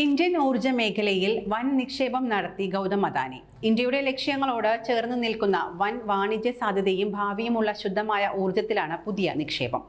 Indian ഊർജ മേഖലയിൽ വൻ നിക്ഷേപം നടത്തി ഗൗതം അദാനി. ഇന്ത്യയുടെ ലക്ഷ്യങ്ങളോട് ചേർന്ന് നിൽക്കുന്ന വൻ വാണിജ്യ സാധ്യതയും ഭാവിയുമുള്ള ശുദ്ധമായ ഊർജത്തിലാണ് പുതിയ നിക്ഷേപം.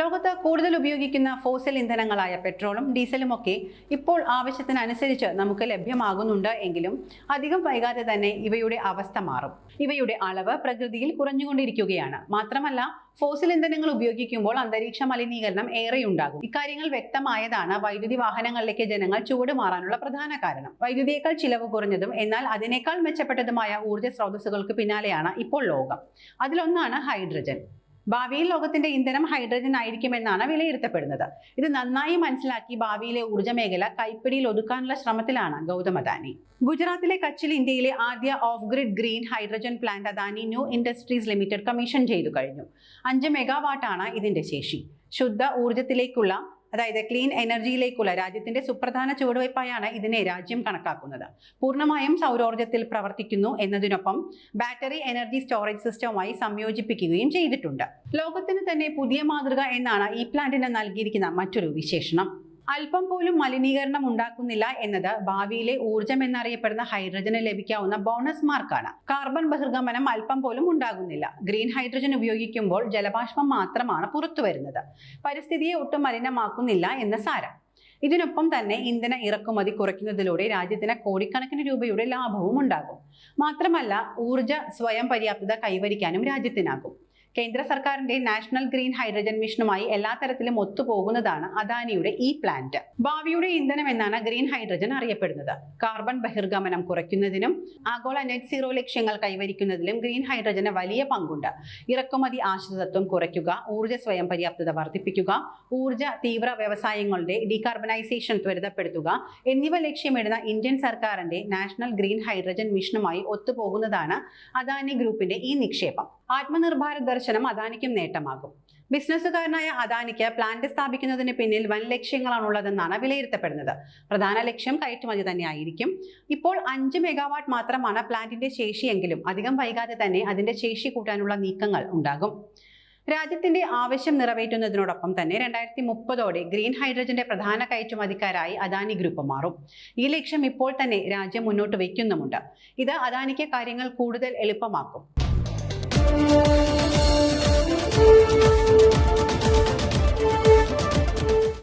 ലോകത്ത് കൂടുതൽ ഉപയോഗിക്കുന്ന ഫോസിൽ ഇന്ധനങ്ങളായ പെട്രോളും ഡീസലും ഒക്കെ ഇപ്പോൾ ആവശ്യത്തിനനുസരിച്ച് നമുക്ക് ലഭ്യമാകുന്നുണ്ട് എങ്കിലും അധികം വൈകാതെ തന്നെ ഇവയുടെ അവസ്ഥ മാറും. ഇവയുടെ അളവ് പ്രകൃതിയിൽ കുറഞ്ഞുകൊണ്ടിരിക്കുകയാണ്. മാത്രമല്ല ഫോസിൽ ഇന്ധനങ്ങൾ ഉപയോഗിക്കുമ്പോൾ അന്തരീക്ഷ മലിനീകരണം ഏറെയുണ്ടാകും. ഇക്കാര്യങ്ങൾ വ്യക്തമായതാണ് വൈദ്യുതി വാഹനങ്ങളിലേക്ക് ജനങ്ങൾ ചുവട് മാറാനുള്ള പ്രധാന കാരണം. വൈദ്യുതിയേക്കാൾ ചിലവ് കുറഞ്ഞതും എന്നാൽ അതിനേക്കാൾ മെച്ചപ്പെട്ടതുമായ ഊർജ സ്രോതസ്സുകൾക്ക് പിന്നാലെയാണ് ഇപ്പോൾ ലോകം. അതിലൊന്നാണ് ഹൈഡ്രജൻ. ഭാവിയിൽ ലോകത്തിന്റെ ഇന്ധനം ഹൈഡ്രജൻ ആയിരിക്കുമെന്നാണ് വിലയിരുത്തപ്പെടുന്നത്. ഇത് നന്നായി മനസ്സിലാക്കി ഭാവിയിലെ ഊർജ മേഖല കൈപ്പിടിയിൽ ഒതുക്കാനുള്ള ശ്രമത്തിലാണ് ഗൗതം അദാനി. ഗുജറാത്തിലെ കച്ചിൽ ഇന്ത്യയിലെ ആദ്യ off grid green hydrogen plant Adani new industries limited commission ചെയ്തു കഴിഞ്ഞു. അഞ്ച് മെഗാവാട്ടാണ് ഇതിന്റെ ശേഷി. ശുദ്ധ ഊർജത്തിലേക്കുള്ള അതായത് ക്ലീൻ എനർജിയിലേക്കുള്ള രാജ്യത്തിന്റെ സുപ്രധാന ചുവടുവയ്പായാണ് ഇതിനെ രാജ്യം കണക്കാക്കുന്നത്. പൂർണമായും സൗരോർജത്തിൽ പ്രവർത്തിക്കുന്നു എന്നതിനൊപ്പം ബാറ്ററി എനർജി സ്റ്റോറേജ് സിസ്റ്റവുമായി സംയോജിപ്പിക്കുകയും ചെയ്തിട്ടുണ്ട്. ലോകത്തിന് തന്നെ പുതിയ മാതൃക എന്നാണ് ഈ പ്ലാന്റിന് നൽകിയിരിക്കുന്ന മറ്റൊരു വിശേഷണം. അല്പം പോലും മലിനീകരണം ഉണ്ടാക്കുന്നില്ല എന്നത് ഭാവിയിലെ ഊർജം എന്നറിയപ്പെടുന്ന ഹൈഡ്രജന് ലഭിക്കാവുന്ന ബോണസ് മാർക്കാണ്. കാർബൺ ബഹിർഗമനം അല്പം പോലും ഉണ്ടാകുന്നില്ല. ഗ്രീൻ ഹൈഡ്രജൻ ഉപയോഗിക്കുമ്പോൾ ജലബാഷ്പം മാത്രമാണ് പുറത്തു വരുന്നത് പരിസ്ഥിതിയെ ഒട്ടും മലിനമാക്കുന്നില്ല എന്ന സാരം. ഇതിനൊപ്പം തന്നെ ഇന്ധന ഇറക്കുമതി കുറയ്ക്കുന്നതിലൂടെ രാജ്യത്തിന് കോടിക്കണക്കിന് രൂപയുടെ ലാഭവും ഉണ്ടാകും. മാത്രമല്ല ഊർജ സ്വയം പര്യാപ്തത കൈവരിക്കാനും രാജ്യത്തിനാകും. കേന്ദ്ര സർക്കാരിന്റെ നാഷണൽ ഗ്രീൻ ഹൈഡ്രജൻ മിഷനുമായി എല്ലാ തരത്തിലും ഒത്തുപോകുന്നതാണ് അദാനിയുടെ ഈ പ്ലാന്റ്. ഭാവിയുടെ ഇന്ധനം എന്നാണ് ഗ്രീൻ ഹൈഡ്രജൻ അറിയപ്പെടുന്നത്. കാർബൺ ബഹിർഗമനം കുറയ്ക്കുന്നതിനും ആഗോള നെറ്റ് സീറോ ലക്ഷ്യങ്ങൾ കൈവരിക്കുന്നതിലും ഗ്രീൻ ഹൈഡ്രജന് വലിയ പങ്കുണ്ട്. ഇറക്കുമതി ആശ്രിതത്വം കുറയ്ക്കുക ഊർജ സ്വയം പര്യാപ്തത വർദ്ധിപ്പിക്കുക ഊർജ തീവ്ര വ്യവസായങ്ങളുടെ ഡീകാർബണൈസേഷൻ ത്വരിതപ്പെടുത്തുക എന്നിവ ലക്ഷ്യമിടുന്ന ഇന്ത്യൻ സർക്കാരിന്റെ നാഷണൽ ഗ്രീൻ ഹൈഡ്രജൻ മിഷനുമായി ഒത്തുപോകുന്നതാണ് അദാനി ഗ്രൂപ്പിന്റെ ഈ നിക്ഷേപം. ആത്മനിർഭാര ദർശനം അദാനിക്കും നേട്ടമാകും. ബിസിനസ്സുകാരനായ അദാനിക്ക് പ്ലാന്റ് സ്ഥാപിക്കുന്നതിന് പിന്നിൽ വൻ ലക്ഷ്യങ്ങളാണുള്ളതെന്നാണ് വിലയിരുത്തപ്പെടുന്നത്. പ്രധാന ലക്ഷ്യം കയറ്റുമതി തന്നെയായിരിക്കും. ഇപ്പോൾ അഞ്ച് മെഗാവാട്ട് മാത്രമാണ് പ്ലാന്റിന്റെ ശേഷിയെങ്കിലും അധികം വൈകാതെ തന്നെ അതിന്റെ ശേഷി കൂട്ടാനുള്ള നീക്കങ്ങൾ ഉണ്ടാകും. രാജ്യത്തിന്റെ ആവശ്യം നിറവേറ്റുന്നതിനോടൊപ്പം തന്നെ രണ്ടായിരത്തി മുപ്പതോടെ ഗ്രീൻ ഹൈഡ്രജന്റെ പ്രധാന കയറ്റുമതിക്കാരായി അദാനി ഗ്രൂപ്പ് മാറും. ഈ ലക്ഷ്യം ഇപ്പോൾ തന്നെ രാജ്യം മുന്നോട്ട് വയ്ക്കുന്നുമുണ്ട്. ഇത് അദാനിക്ക് കാര്യങ്ങൾ കൂടുതൽ എളുപ്പമാക്കും.